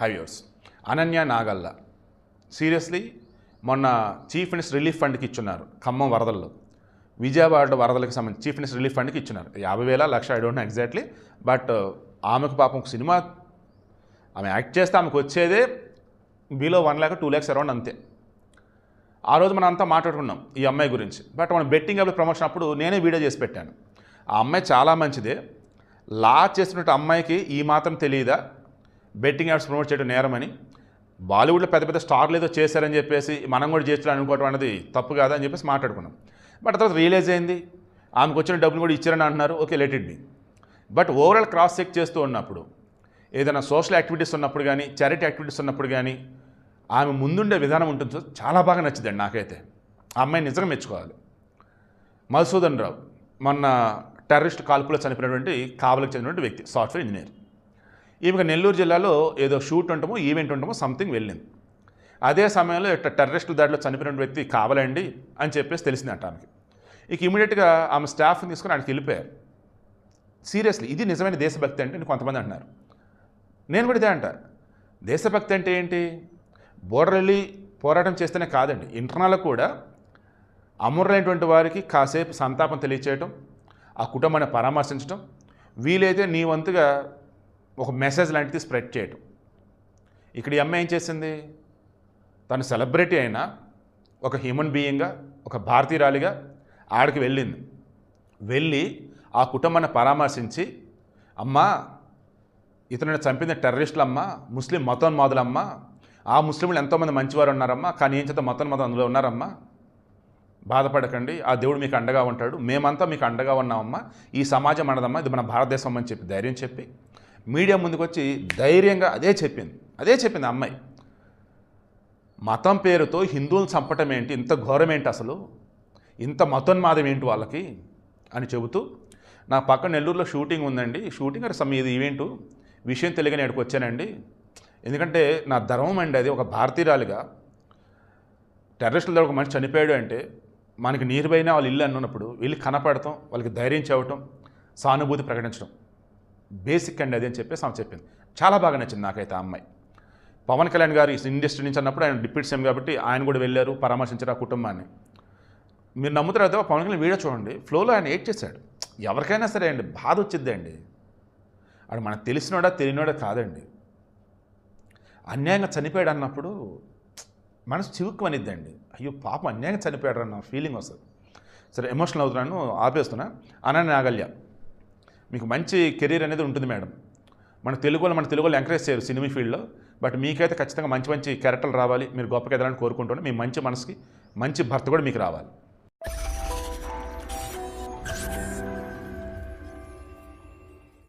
Hi viewers Ananya Nagalla seriously మొన్న chief minister relief ఫండ్కి ఇచ్చున్నారు ఖమ్మం వరదల్లో. విజయవాడ వరదలకు సంబంధించి చీఫ్ మినిస్టర్ రిలీఫ్ ఫండ్కి ఇచ్చున్నారు. యాభై వేల లక్ష I don't exactly but uh, ఆమెకు పాపం ఒక సినిమా ఆమె యాక్ట్ చేస్తే ఆమెకు వచ్చేదే below one lakh two lakhs around అంతే. ఆ రోజు మనం అంతా మాట్లాడుకున్నాం ఈ అమ్మాయి గురించి బట్ మనం బెట్టింగ్ అప్పుడు ప్రమోషన్ అప్పుడు నేనే వీడియో చేసి పెట్టాను. ఆ అమ్మాయి చాలా మంచిదే. లా చేస్తున్నట్టు అమ్మాయికి ఈ మాత్రం తెలియదా బెట్టింగ్ యాప్స్ ప్రమోట్ చేయడం నేరమని బాలీవుడ్లో పెద్ద పెద్ద స్టార్లు ఏదో చేశారని చెప్పేసి మనం కూడా చేస్తాం అనుకోవడం అనేది తప్పు కాదా అని చెప్పేసి మాట్లాడుకున్నాం. బట్ తర్వాత రియలైజ్ అయింది. ఆమెకు వచ్చిన డబ్బులు కూడా ఇచ్చారని అంటున్నారు. Okay let it be but overall cross check చేస్తూ ఉన్నప్పుడు ఏదైనా సోషల్ యాక్టివిటీస్ ఉన్నప్పుడు కానీ చారిటీ యాక్టివిటీస్ ఉన్నప్పుడు కానీ ఆమె ముందుండే విధానం ఉంటుంది చాలా బాగా నచ్చిందండి నాకైతే. ఆ అమ్మాయి నిజంగా మెచ్చుకోవాలి. మధుసూదన్ రావు మొన్న టెర్రరిస్ట్ కాల్పులో చనిపోయినటువంటి కావలకు చెందినటువంటి వ్యక్తి సాఫ్ట్వేర్ ఇంజనీర్ ఈమెకు నెల్లూరు జిల్లాలో ఏదో షూట్ ఉంటామో ఈవెంట్ ఉంటామో సంథింగ్ వెళ్ళింది. అదే సమయంలో ఇట్లా టెర్రరిస్టుల దాడిలో చనిపోయిన వ్యక్తి కావాలండి అని చెప్పేసి తెలిసిందంట ఆమెకి ఇక ఇమీడియట్గా ఆమె స్టాఫ్ని తీసుకుని ఆయనకి వెళ్ళిపోయారు. సీరియస్లీ ఇది నిజమైన దేశభక్తి అంటే కొంతమంది అంటున్నారు. నేను కూడా ఇదే అంట. దేశభక్తి అంటే ఏంటి? బోర్డర్ వెళ్ళి పోరాటం చేస్తేనే కాదండి. ఇంటర్నల్ కూడా అమరులైనటువంటి వారికి కాసేపు సంతాపం తెలియచేయటం ఆ కుటుంబాన్ని పరామర్శించడం వీలైతే నీ వంతుగా ఒక మెసేజ్ లాంటిది స్ప్రెడ్ చేయటం. ఇక్కడ ఈ అమ్మాయి ఏం చేసింది? తను సెలబ్రిటీ అయినా ఒక హ్యూమన్ బీయింగ్గా ఒక భారతీయురాలిగా ఆడికి వెళ్ళింది. వెళ్ళి ఆ కుటుంబాన్ని పరామర్శించి అమ్మా ఇతను చంపిన టెర్రరిస్టులమ్మ ముస్లిం మతోన్మాదులమ్మ ఆ ముస్లింలు ఎంతోమంది మంచివారు ఉన్నారమ్మా కానీ ఏం చేత మతోన్మాదం అందులో ఉన్నారమ్మా? బాధపడకండి ఆ దేవుడు మీకు అండగా ఉంటాడు మేమంతా మీకు అండగా ఉన్నామమ్మా ఈ సమాజం అన్నదమ్మా ఇది మన భారతదేశం అని చెప్పి ధైర్యం చెప్పి మీడియా ముందుకు వచ్చి ధైర్యంగా అదే చెప్పింది. అదే చెప్పింది అమ్మాయి. మతం పేరుతో హిందువులు చంపటం ఏంటి? ఇంత ఘోరం ఏంటి అసలు? ఇంత మతోన్మాదం ఏంటి వాళ్ళకి? అని చెబుతూ నా పక్కన నెల్లూరులో షూటింగ్ ఉందండి. షూటింగ్ అంటే సమ్ ఇది ఈవెంట్. విషయం తెలియని ఇక్కడికి వచ్చానండి. ఎందుకంటే నా ధర్మం అండి అది. ఒక భారతీయురాలిగా. టెర్రరిస్టుల దగ్గర ఒక మనిషి చనిపోయాడు అంటే మనకి నీరుపైన వాళ్ళు ఇల్లు అన్నప్పుడు వెళ్ళి కనపడటం వాళ్ళకి ధైర్యం చెవటం సానుభూతి ప్రకటించడం బేసిక్ అండి అది అని చెప్పేసి ఆమె చెప్పింది. చాలా బాగా నచ్చింది నాకైతే ఆ అమ్మాయి. పవన్ కళ్యాణ్ గారు ఇండస్ట్రీ నుంచి అన్నప్పుడు ఆయన డిప్యూటీ సీఎం కాబట్టి ఆయన కూడా వెళ్ళారు పరామర్శించారు ఆ కుటుంబాన్ని. మీరు నమ్ముతారు అయితే పవన్ కళ్యాణ్ వీడియో చూడండి ఫ్లోలో ఆయన ఏడ్ చేశాడు. ఎవరికైనా సరే అండి బాధ వచ్చిద్ది అండి. అది మనకు తెలిసినోడా తెలియనోడా కాదండి. అన్యాయంగా చనిపోయాడు అన్నప్పుడు మనసు చివుక్కు అనిద్దండి అయ్యో పాపం అన్యాయంగా చనిపోయాడు అన్న ఫీలింగ్ వస్తుంది. సరే ఎమోషనల్ అవుతున్నాను ఆపేస్తున్నా. అనన్య నాగల్య. మీకు మంచి కెరీర్ అనేది ఉంటుంది మేడం. మన తెలుగు వాళ్ళు మన తెలుగు వాళ్ళు ఎంకరేజ్ చేయరు సినిమా ఫీల్డ్లో. బట్ మీకైతే ఖచ్చితంగా మంచి మంచి క్యారెక్టర్లు రావాలి. మీరు గొప్పకి ఎదగాలని కోరుకుంటున్నాను మీ మంచి మనసుకి మంచి భర్త కూడా మీకు రావాలి.